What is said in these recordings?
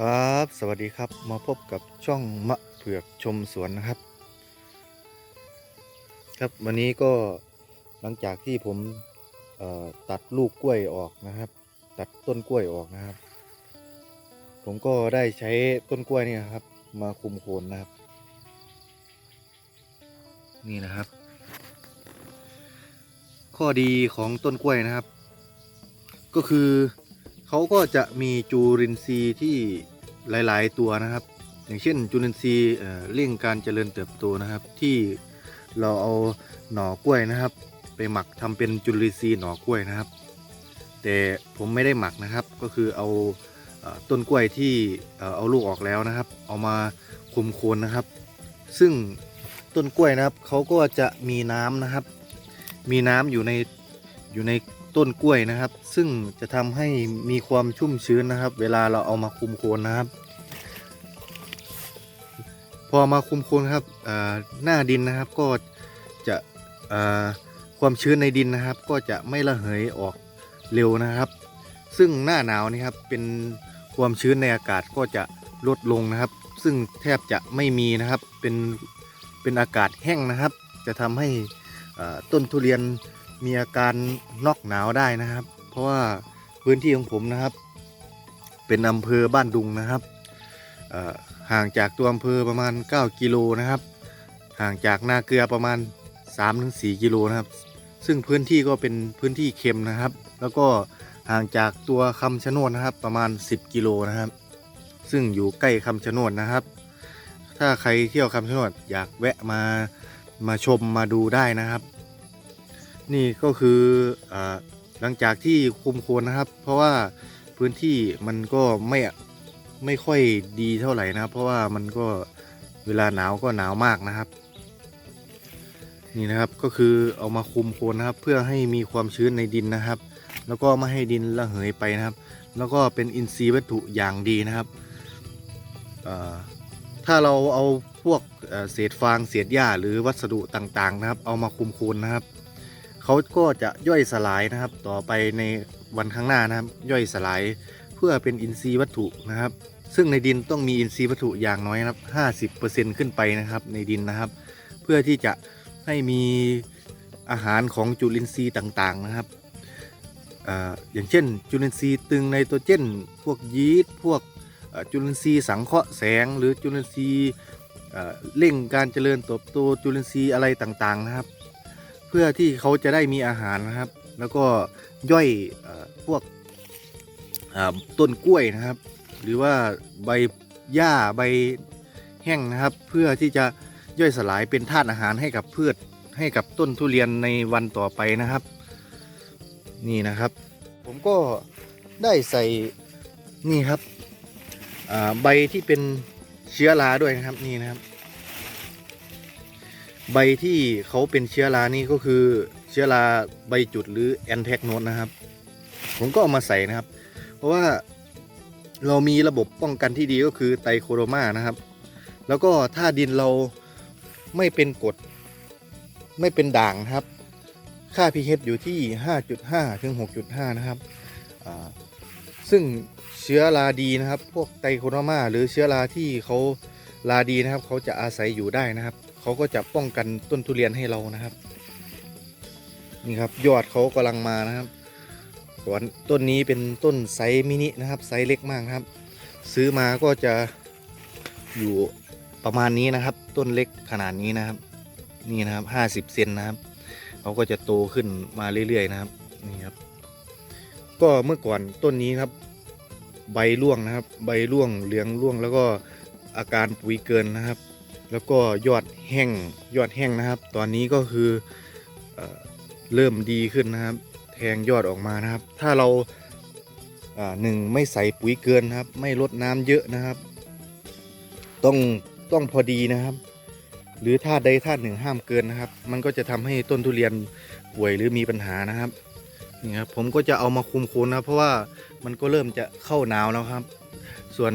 ครับสวัสดีครับมาพบกับช่องมะเผือกชมสวนนะครับ ครับวันนี้ก็หลังจากที่ผมตัดลูกกล้วยออกนะครับ ตัดต้นกล้วยออกนะครับ ผมก็ได้ใช้ต้นกล้วยนี่ครับ มาคุมโคนนะครับ นี่นะครับ ข้อดีของต้นกล้วยนะครับ ก็คือ เขาก็จะมีจุลินทรีย์ที่หลาย ๆ ตัวนะครับ อย่างเช่น จุลินทรีย์เอ่อเร่งการเจริญเติบโตนะครับ ที่เราเอาหน่อกล้วยนะครับ ไปหมักทำเป็นจุลินทรีย์หน่อกล้วยนะครับ แต่ผมไม่ได้หมักนะครับ ก็คือเอาต้นกล้วยที่เอาลูกออกแล้วนะครับ เอามาคุมโคนนะครับ ซึ่งต้นกล้วยนะครับเขาก็จะมีน้ำนะครับ มีน้ำอยู่ในอยู่ใน ต้นกล้วยนะครับ ซึ่งจะทำให้มีความชุ่มชื้นนะครับ เวลาเราเอามาคุมโคนนะครับ พอมาคุมโคนครับหน้าดินนะครับก็จะความชื้นในดินนะครับ ก็จะไม่ระเหยออกเร็วนะครับ ซึ่งหน้าหนาวนี่ครับเป็นความชื้นในอากาศก็จะลดลงนะครับ ซึ่งแทบจะไม่มีนะครับเป็นเป็นอากาศแห้งนะครับ จะทำให้ต้นทุเรียน มีอาการนอกหนาวได้นะครับ เพราะว่าพื้นที่ของผมนะครับ เป็นอำเภอบ้านดุงนะครับห่างจากตัวอำเภอประมาณ 9 กิโลนะครับ ห่างจากนาเกลือประมาณ 3-4 กิโลนะครับ ซึ่งพื้นที่ก็เป็นพื้นที่เค็มนะครับ แล้วก็ห่างจากตัวคำชะโนดนะครับประมาณ 10 กิโลนะครับ ซึ่งอยู่ใกล้คำชะโนดนะครับ ถ้าใครเที่ยวคำชะโนดอยากแวะมามาชมมาดูได้นะครับ นี่ก็คืออหลังจากที่คุมโคนนะครับ เพราะว่าพื้นที่มันก็ไม่ไม่ค่อยดีเท่าไหร่นะครับ เพราะว่ามันก็เวลาหนาวก็หนาวมากนะครับ นี่นะครับก็คือเอามาคุมโคนนะครับ เพื่อให้มีความชื้นในดินนะครับ แล้วก็ไม่ให้ดินระเหยไปนะครับ แล้วก็เป็นอินทรีย์วัตถุอย่างดีนะครับถ้าเราเอาพวกเอ่อเศษฟางเศษหญ้าหรือวัสดุต่างๆนะครับ เอามาคุมโคนนะครับ เขาก็จะย่อยสลายนะครับ ต่อไปในวันข้างหน้านะครับ ย่อยสลายเพื่อเป็นอินทรีย์วัตถุนะครับ ซึ่งในดินต้องมีอินทรีย์วัตถุอย่างน้อยนะครับ 50%ขึ้นไปนะครับในดินนะครับ เพื่อที่จะให้มีอาหารของจุลินทรีย์ต่างๆนะครับออย่างเช่น จุลินทรีย์ตึงไนโตรเจนพวกยีสต์พวกจุลินทรีย์สังเคราะห์แสง หรือจุลินทรีย์เร่งการเจริญเติบโตจุลินทรีย์อะไรต่างๆนะครับ พื่อที่เขาจะได้มีอาหารนะครับ แล้วก็ย่อยอพวกต้นกล้วยนะครับ หรือว่าใบหญ้าใบแห้งนะครับ เพื่อที่จะย่อยสลายเป็นธาตุอาหารให้กับพืชให้กับต้นทุเรียนในวันต่อไปนะครับ นี่นะครับ ผมก็ได้ใส่นี่ครับใบที่เป็นเชื้อราด้วยนะครับนี่นะครับ ใบที่เขาเป็นเชื้อรานี่ก็คือเชื้อราใบจุดหรือแอนแทกโนดนะครับ ผมก็เอามาใส่นะครับ เพราะว่าเรามีระบบป้องกันที่ดีก็คือไตโคโรมานะครับ แล้วก็ถ้าดินเราไม่เป็นกรดไม่เป็นด่างนะครับ ค่า pH อยู่ที่ 5.5 ถึง 6.5 นะครับ ซึ่งเชื้อราดีนะครับ พวกไตโคโรมาหรือเชื้อราที่เขาราดีนะครับ เขาจะอาศัยอยู่ได้นะครับ เขาก็จะป้องกันต้นทุเรียนให้เรานะครับ นี่ครับยอดเขากำลังมานะครับส่วนต้นนี้เป็นต้นไซส์มินินะครับไซส์เล็กมากครับ ซื้อมาก็จะอยู่ประมาณนี้นะครับ ต้นเล็กขนาดนี้นะครับ นี่นะครับห้าสิบเซนนะครับเขาก็จะโตขึ้นมาเรื่อยๆนะครับนี่ครับ ก็เมื่อก่อนต้นนี้ครับ ใบร่วงนะครับ ใบร่วงเหลืองร่วงแล้วก็อาการปุ๋ยเกินนะครับ แล้วก็ยอดแห้งยอดแห้งนะครับ ตอนนี้ก็คือเออเริ่มดีขึ้นนะครับ แทงยอดออกมานะครับ ถ้าเราหนึ่งไม่ใส่ปุ๋ยเกินครับ ไม่ลดน้ำเยอะนะครับ ต้องต้องพอดีนะครับ หรือถ้าใดถ้าหนึ่งห้ามเกินนะครับ มันก็จะทำให้ต้นทุเรียนป่วยหรือมีปัญหานะครับนี่ครับผมก็จะเอามาคุมโคนนะครับเพราะว่ามันก็เริ่มจะเข้าหนาวแล้วครับ ส่วน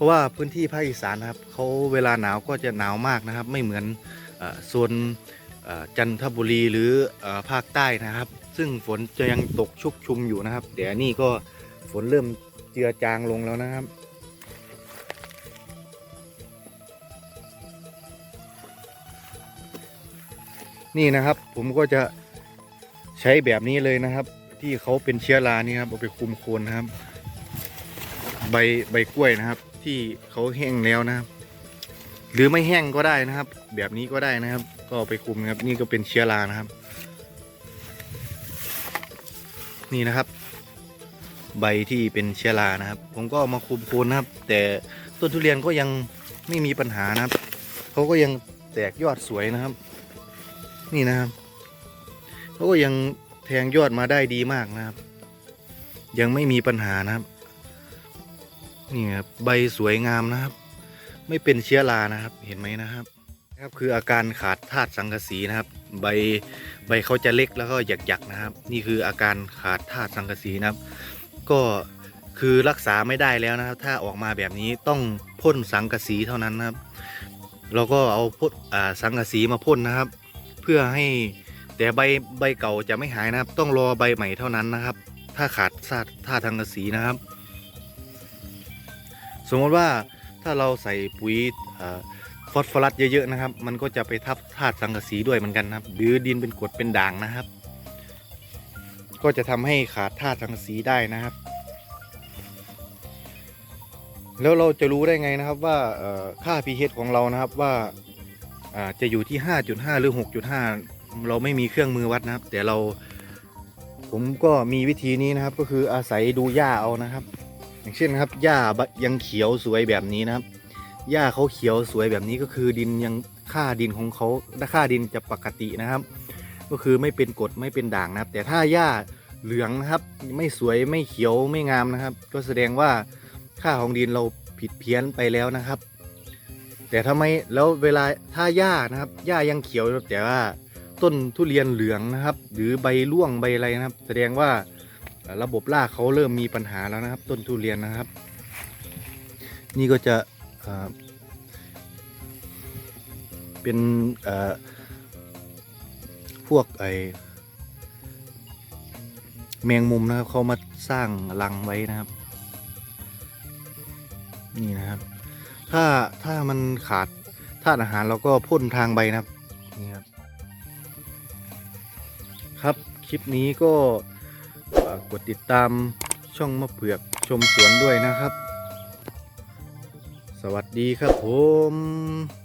ราะว่าพื้นที่ภาคอีสานนะครับเขาเวลาหนาวก็จะหนาวมากนะครับ ไม่เหมือนส่วนจันทบุรีหรือภาคใต้นะครับ ซึ่งฝนจะยังตกชุกชุมอยู่นะครับเดี๋ยวนี่ก็ฝนเริ่มเจือจางลงแล้วนะครับนี่นะครับผมก็จะใช้แบบนี้เลยนะครับ ที่เขาเป็นเชื้อรานี่ครับเอาไปคุมโคนนะครับ ใบใบกล้วยนะครับ ที่เขาแห้งแล้วนะครับ หรือไม่แห้งก็ได้นะครับ แบบนี้ก็ได้นะครับ ก็ไปคุมนะครับ นี่ก็เป็นเชื้อรานะครับ นี่นะครับ ใบที่เป็นเชื้อรานะครับ ผมก็มาคุมโคนนะครับ แต่ต้นทุเรียนก็ยังไม่มีปัญหานะครับเขาก็ยังแตกยอดสวยนะครับ นี่นะครับเขาก็ยังแทงยอดมาได้ดีมากนะครับ ยังไม่มีปัญหานะครับ นี่ครับใบสวยงามนะครับ ไม่เป็นเชื้อรานะครับเห็นไหมนะครับครับคืออาการขาดธาตุสังกะสีนะครับ ใบใบเขาจะเล็กแล้วก็หยักๆนะครับ นี่คืออาการขาดธาตุสังกะสีนะครับ ก็คือรักษาไม่ได้แล้วนะครับ ถ้าออกมาแบบนี้ต้องพ่นสังกะสีเท่านั้นนะครับ เราก็เอาพ่นสังกะสีมาพ่นนะครับ เพื่อให้แต่ใบใบเก่าจะไม่หายนะครับ ต้องรอใบใหม่เท่านั้นนะครับ ถ้าขาดธาตุธาตุสังกะสีนะครับ สมมติว่าถ้าเราใส่ปุ๋ยฟอสฟอรัสเยอะๆนะครับ มันก็จะไปทับธาตุสังกะสีด้วยเหมือนกันนะครับ หรือดินเป็นกรดเป็นด่างนะครับ ก็จะทำให้ขาดธาตุสังกะสีได้นะครับ แล้วเราจะรู้ได้ไงนะครับว่าเอ่อค่า pH ของเรานะครับว่าจะอยู่ที่ 5.5 หรือ 6.5 เราไม่มีเครื่องมือวัดนะครับ แต่เราผมก็มีวิธีนี้นะครับก็คืออาศัยดูหญ้าเอานะครับ อย่างเช่นครับหญ้ายังเขียวสวยแบบนี้นะครับหญ้าเขาเขียวสวยแบบนี้ก็คือดินยังค่าดินของเขาค่าดินจะปกตินะครับ ก็คือไม่เป็นกรดไม่เป็นด่างนะครับ แต่ถ้าหญ้าเหลืองนะครับ ไม่สวยไม่เขียวไม่งามนะครับ ก็แสดงว่าค่าของดินเราผิดเพี้ยนไปแล้วนะครับ แต่ทำไมแล้วเวลาถ้าหญ้านะครับหญ้ายังเขียวแต่ว่าต้นทุเรียนเหลืองนะครับ หรือใบร่วงใบอะไรนะครับ แสดงว่า ระบบรากเขาเริ่มมีปัญหาแล้วนะครับ ต้นทุเรียนนะครับ นี่ก็จะเป็นพวกไอแมงมุมนะครับเขามาสร้างรังไว้นะครับ นี่นะครับ ถ้าถ้ามันขาดธาตุอาหารเราก็พ่นทางใบนะครับนี่ครับ ครับคลิปนี้ก็ กดติดตามช่องมะเผือกชมสวนด้วยนะครับ สวัสดีครับผม